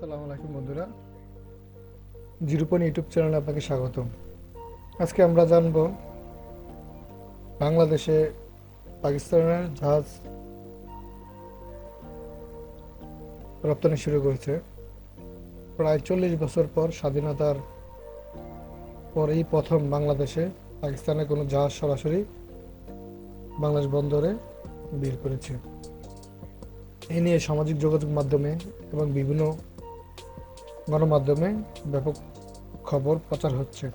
আসসালামু আলাইকুম বন্ধুরা। জিরোপন ইউটিউব চ্যানেলে আপনাকে স্বাগতম। আজকে আমরা জানব বাংলাদেশে পাকিস্তানের জাহাজ রপ্তানি শুরু করেছে। প্রায় চল্লিশ বছর পর স্বাধীনতার পরেই প্রথম বাংলাদেশে পাকিস্তানের কোনো জাহাজ সরাসরি বাংলাদেশ বন্দরে বের করেছে। এ নিয়ে সামাজিক যোগাযোগ মাধ্যমে এবং বিভিন্ন গণমাধ্যমে ব্যাপক খবর প্রচার হচ্ছে।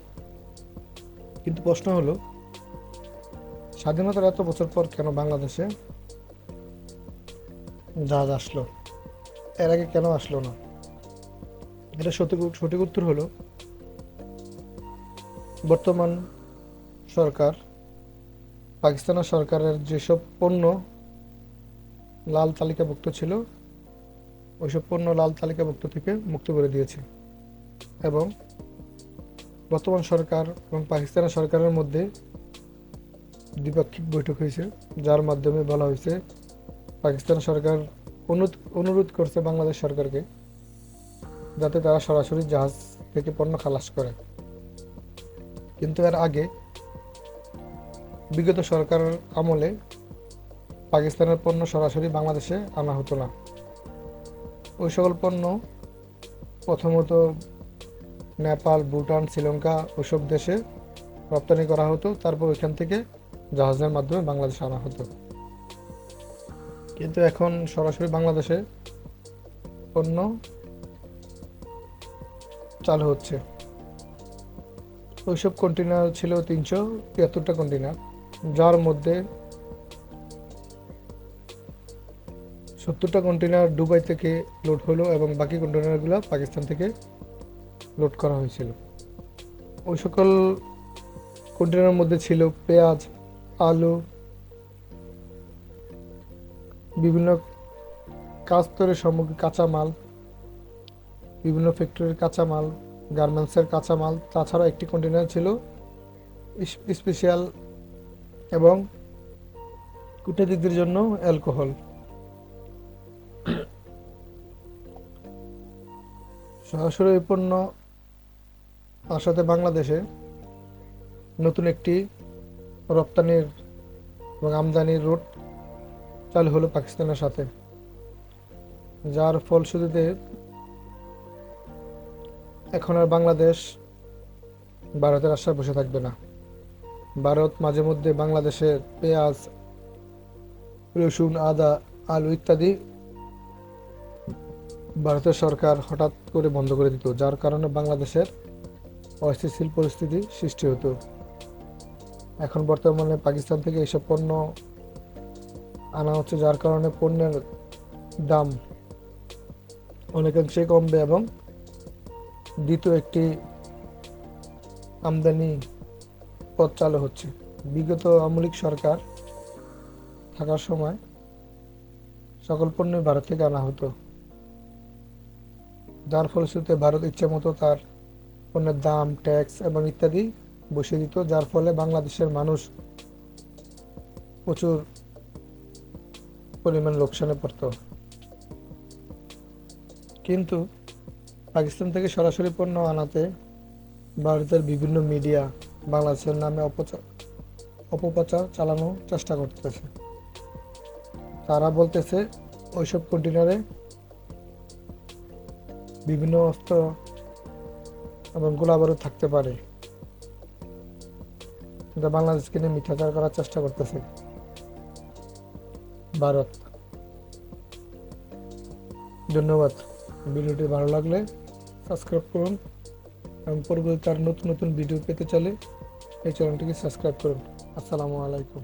কিন্তু প্রশ্ন হলো, স্বাধীনতার এত বছর পর কেন বাংলাদেশে জাহাজ আসলো? এর আগে কেন আসলো না? এটা সঠিক সঠিক উত্তর হলো, বর্তমান সরকার, পাকিস্তানের সরকারের যেসব পণ্য লাল তালিকাভুক্ত ছিল ওইসব পণ্য লাল তালিকাভুক্ত থেকে মুক্ত করে দিয়েছে। এবং বর্তমান সরকার এবং পাকিস্তানের সরকারের মধ্যে দ্বিপাক্ষিক বৈঠক হয়েছে, যার মাধ্যমে বলা হয়েছে পাকিস্তান সরকার অনুরোধ করছে বাংলাদেশ সরকারকে যাতে তারা সরাসরি জাহাজ থেকে পণ্য খালাস করে। কিন্তু এর আগে বিগত সরকারের আমলে পাকিস্তানের পণ্য সরাসরি বাংলাদেশে আনা হতো না। ওই সকল পণ্য, প্রথমত নেপাল, ভুটান, শ্রীলঙ্কা ওইসব দেশে রপ্তানি করা হতো। তারপর ওইখান থেকে জাহাজের মাধ্যমে বাংলাদেশে আনা হতো। কিন্তু এখন সরাসরি বাংলাদেশে পণ্য চালু হচ্ছে। ওইসব কন্টেনার ছিল তিনশো তিয়াত্তরটা কন্টেনার যার মধ্যে সত্তরটা কন্টেনার দুবাই থেকে লোড হলো এবং বাকি কন্টেনারগুলো পাকিস্তান থেকে লোড করা হয়েছিল। ওই সকল কন্টেনারের মধ্যে ছিল পেঁয়াজ, আলু, বিভিন্ন কাস্তরের সামগ্রী কাঁচামাল, বিভিন্ন ফ্যাক্টরির কাঁচামাল গার্মেন্টসের কাঁচামাল তাছাড়া একটি কন্টেনার ছিল স্পেশাল এবং কূটনীতিকদের জন্য অ্যালকোহল সরাসরি পণ্য আসাতে বাংলাদেশে নতুন একটি রপ্তানির এবং আমদানির রুট চালু হলো পাকিস্তানের সাথে। যার ফলশ্রুতিতে এখন আর বাংলাদেশ ভারতের আশায় বসে থাকবে না। ভারত মাঝে মধ্যে বাংলাদেশের পেঁয়াজ, রসুন, আদা, আলু ইত্যাদি ভারতের সরকার হঠাৎ করে বন্ধ করে দিত, যার কারণে বাংলাদেশের অস্থিতিশীল পরিস্থিতি সৃষ্টি হতো। এখন বর্তমানে পাকিস্তান থেকে এইসব পণ্য আনা হচ্ছে, যার কারণে পণ্যের দাম অনেকাংশে কমবে এবং দ্বিতীয় একটি আমদানি পথ চালু হচ্ছে। বিগত আমলিক সরকার থাকার সময় সকল পণ্যই ভারত থেকে আনা হতো। যার ফলশ্রুতিতে ভারত ইচ্ছে মতো তার পণ্যের দাম ট্যাক্স এবং ইত্যাদি বসিয়ে দিত, যার ফলে বাংলাদেশের মানুষ প্রচুর পরিমাণ লোকসানে পড়ত। কিন্তু পাকিস্তান থেকে সরাসরি পণ্য আনাতে ভারতের বিভিন্ন মিডিয়া বাংলাদেশের নামে অপচার অপপ্রচার চালানোর চেষ্টা করতেছে। তারা বলতেছে, ওইসব কন্টেনারে বিভিন্ন অস্ত্র এবং গোলাবারুদ থাকতে পারে। যা বাংলাদেশকে নিয়ে মিথ্যাচার করার চেষ্টা করতেছে। ভারত। ধন্যবাদ। ভিডিওটি ভালো লাগলে সাবস্ক্রাইব করুন এবং পরবর্তী আর নতুন নতুন ভিডিও পেতে চাইলে এই চ্যানেলটিকে সাবস্ক্রাইব করুন। আসসালামু আলাইকুম।